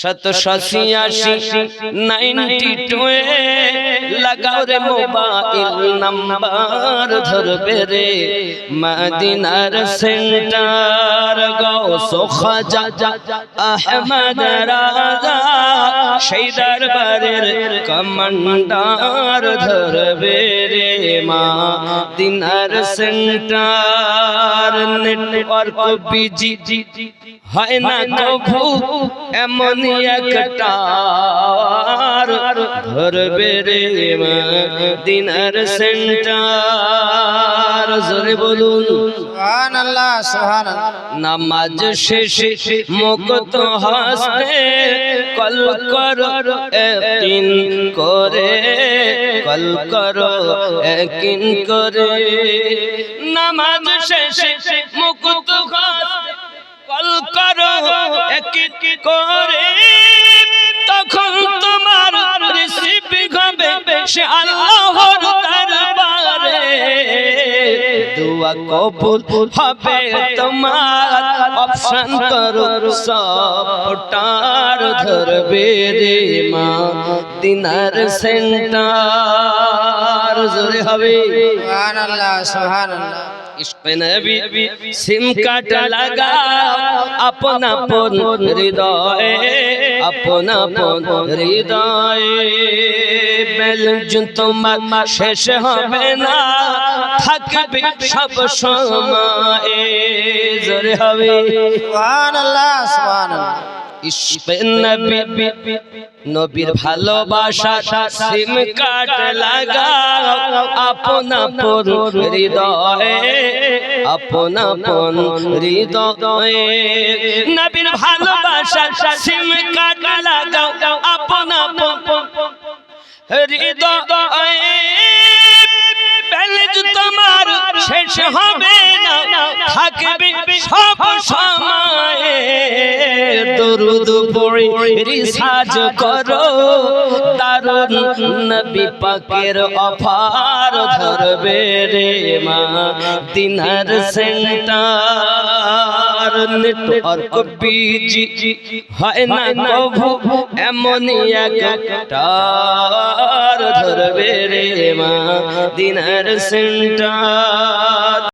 সতশো ছিয়াশি ninety two লাগাও রে মোবাইল নাম্বার, ধরবে রে মদিনার সেন্টার। গৌসো খাজা আহমদ রাজা, সেই দরবারের কমান্ডার, ধরবে রে মা দিনার সেন্টার। নেটওয়ার্ক বিজি হয় না কভু এমন একটা ধরবে রে দিনার সেন্টার। জোরে বলুন। নামাজ শেষে মুক্ত হাসতে কল কর একিন করে। কল কর একিন করে। নামাজ শেষে করো একিন করে তখন তোমার রিসিভ হবে সে আল্লাহর দরবারে। দোয়া কবুল হবে তোমার, অপশন করো সবটার ধরবে রে মা, দিনার সেন্টার। জোরে হবে। সুহান আল্লাহ ইশক নবী সিম কাট লাগা আপন আপন হৃদয়ে, আপন আপন হৃদয়ে। বেলুন তোমার শেষ হবে না, থাকবে সব সময়, জোরে হবে। সুহান আল্লাহ নবীর ভালোবাসা সিম কাট লাগা আপন আপন হৃদয়ে, আপন আপন হৃদয়ে। নবীর ভালোবাসা সিম কাট লাগাও, আপন আপন হৃদয়ে। ব্যালেন্স তোমার শেষ হবে। থাকবে সব সময়। দরুদ পড়ে রিসাজ করো। দারুণ নবী পাকের অফার ধরবে রে মা। দিনার সেন্টার নেটওয়ার্ক বিজি। হয় না কভু এমনই একটা ধরবে রে মা। দিনার সেন্টার।